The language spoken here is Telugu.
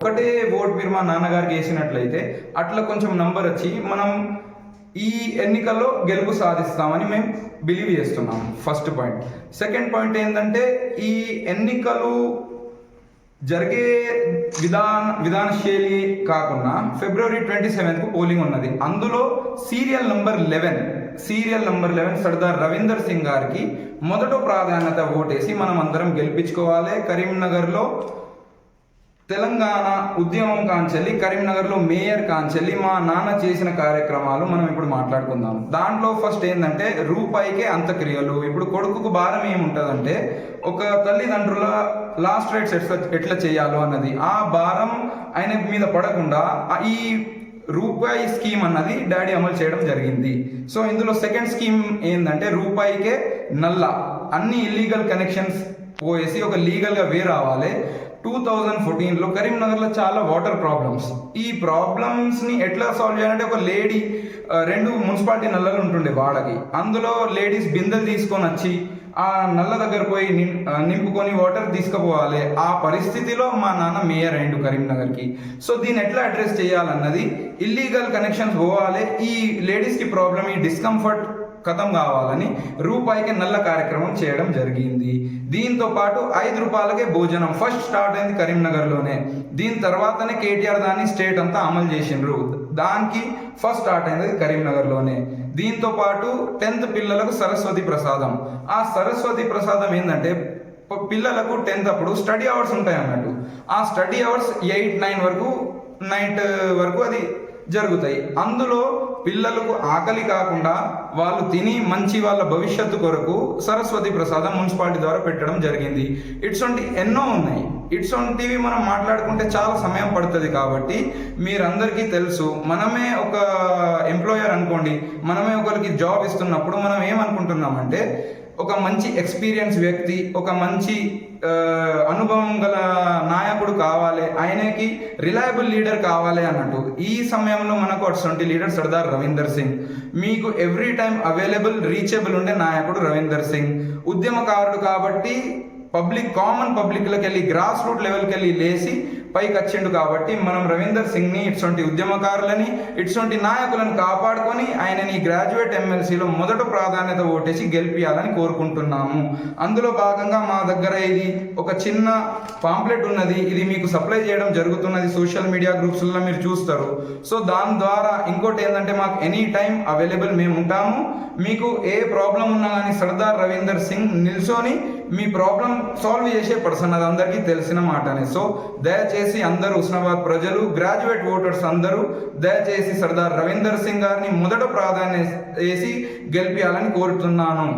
ఒకటే ఓట్ మీరు మా నాన్నగారికి వేసినట్లయితే అట్లా కొంచెం నంబర్ వచ్చి మనం ఈ ఎన్నికల్లో గెలుపు సాధిస్తామని మేము బిలీవ్ చేస్తున్నాం ఫస్ట్ పాయింట్ సెకండ్ పాయింట్ ఏంటంటే ఈ ఎన్నికలు జరిగే విధాన విధాన శైలి కాకుండా ఫిబ్రవరి ట్వంటీ సెవెంత్కు పోలింగ్ ఉన్నది. అందులో serial number eleven serial number eleven Sardar Ravinder Singh గారికి మొదట ప్రాధాన్యత ఓటేసి మనం అందరం గెలిపించుకోవాలి. కరీంనగర్లో తెలంగాణ ఉద్యమం కాంచెల్లి కరీంనగర్లో మేయర్ కాంచెల్లి మా నాన్న చేసిన కార్యక్రమాలు మనం ఇప్పుడు మాట్లాడుకుందాం. దాంట్లో ఫస్ట్ ఏంటంటే రూపాయికే అంత్యక్రియలు ఇప్పుడు కొడుకుకు భారం ఏముంటుందంటే ఒక తల్లిదండ్రుల లాస్ట్ రైట్స్ ఎట్లా ఎట్లా చేయాలో అన్నది. ఆ భారం ఆయన మీద పడకుండా ఈ రూపాయి స్కీమ్ అన్నది డాడీ అమలు చేయడం జరిగింది. సో ఇందులో సెకండ్ స్కీమ్ ఏంటంటే రూపాయికే నల్ల. అన్ని ఇల్లీగల్ కనెక్షన్స్ పోయేసి ఒక లీగల్గా వే రావాలి. టూ థౌజండ్ ఫోర్టీన్లో కరీంనగర్లో చాలా వాటర్ ప్రాబ్లమ్స్ ఈ ప్రాబ్లమ్స్ని ఎట్లా సాల్వ్ చేయాలంటే ఒక లేడీ రెండు మున్సిపాలిటీ నల్లలు ఉంటుండే వాడకి అందులో లేడీస్ బిందెలు తీసుకొని వచ్చి ఆ నల్ల దగ్గర పోయి నింపుకొని వాటర్ తీసుకుపోవాలి. ఆ పరిస్థితిలో మా నాన్న మేయర్ అయిండు కరీంనగర్కి. సో దీన్ని ఎట్లా అడ్రస్ చేయాలన్నది ఇల్లీగల్ కనెక్షన్స్ పోవాలి. ఈ లేడీస్కి ప్రాబ్లం ఈ డిస్కంఫర్ట్ కథం కావాలని రూపాయికి నల్ల కార్యక్రమం చేయడం జరిగింది. దీంతో పాటు ఐదు రూపాయలకే భోజనం ఫస్ట్ స్టార్ట్ అయింది కరీంనగర్లోనే. దీని తర్వాతనే కేటీఆర్ దాన్ని స్టేట్ అంతా అమలు చేసిండ్రు. దానికి ఫస్ట్ స్టార్ట్ అయింది కరీంనగర్లోనే. దీంతో పాటు టెన్త్ పిల్లలకు సరస్వతి ప్రసాదం. ఆ సరస్వతి ప్రసాదం ఏంటంటే పిల్లలకు టెన్త్ అప్పుడు స్టడీ అవర్స్ ఉంటాయి అన్నట్టు ఆ స్టడీ అవర్స్ ఎయిట్ నైన్ వరకు నైట్ వరకు అది జరుగుతాయి. అందులో పిల్లలకు ఆకలి కాకుండా వాళ్ళు తిని మంచి వాళ్ళ భవిష్యత్తు కొరకు సరస్వతి ప్రసాదం మున్సిపాలిటీ ద్వారా పెట్టడం జరిగింది. ఇటువంటి ఎన్నో ఉన్నాయి. ఇట్స్ వంటివి మనం మాట్లాడుకుంటే చాలా సమయం పడుతుంది కాబట్టి మీరందరికీ తెలుసు మనమే ఒక ఎంప్లాయర్ అనుకోండి మనమే ఒకరికి జాబ్ ఇస్తున్నప్పుడు మనం ఏమనుకుంటున్నామంటే ఒక మంచి ఎక్స్పీరియన్స్ వ్యక్తి ఒక మంచి అనుభవం గల నాయకుడు కావాలి ఆయనకి రిలయబుల్ లీడర్ కావాలి అన్నట్టు ఈ సమయంలో మనకు అటువంటి లీడర్ సర్దార్ రవీందర్ సింగ్. మీకు ఎవ్రీ టైం అవైలబుల్ రీచబుల్ ఉండే నాయకుడు రవీందర్ సింగ్. ఉద్యమకారుడు కాబట్టి పబ్లిక్ కామన్ పబ్లిక్లోకి వెళ్ళి గ్రాస్ రూట్ లెవెల్కి వెళ్ళి లేచి పైకి వచ్చిండు కాబట్టి మనం రవీందర్ సింగ్ని ఇటువంటి ఉద్యమకారులని ఇటువంటి నాయకులను కాపాడుకొని ఆయనని గ్రాడ్యుయేట్ ఎమ్మెల్సీలో మొదట ప్రాధాన్యత ఓటేసి గెలిపియాలని కోరుకుంటున్నాము. అందులో భాగంగా మా దగ్గర ఇది ఒక చిన్న పాంప్లెట్ ఉన్నది. ఇది మీకు సప్లై చేయడం జరుగుతున్నది సోషల్ మీడియా గ్రూప్స్లో మీరు చూస్తారు. సో దాని ద్వారా ఇంకోటి ఏంటంటే మాకు ఎనీ టైం అవైలబుల్ మేము ఉంటాము. మీకు ఏ ప్రాబ్లం ఉన్నా కానీ సర్దార్ రవీందర్ సింగ్ నిల్చొని మీ ప్రాబ్లం సాల్వ్ చేసే పర్సన్ అది అందరికీ తెలిసిన మాటనే. సో దయచేసి అందరూ ఉస్నాబాద్ ప్రజలు గ్రాడ్యుయేట్ ఓటర్స్ అందరూ దయచేసి సర్దార్ రవీందర్ సింగ్ గారిని మొదట ప్రాధాన్యత వేసి గెలిపించాలని కోరుతున్నాను.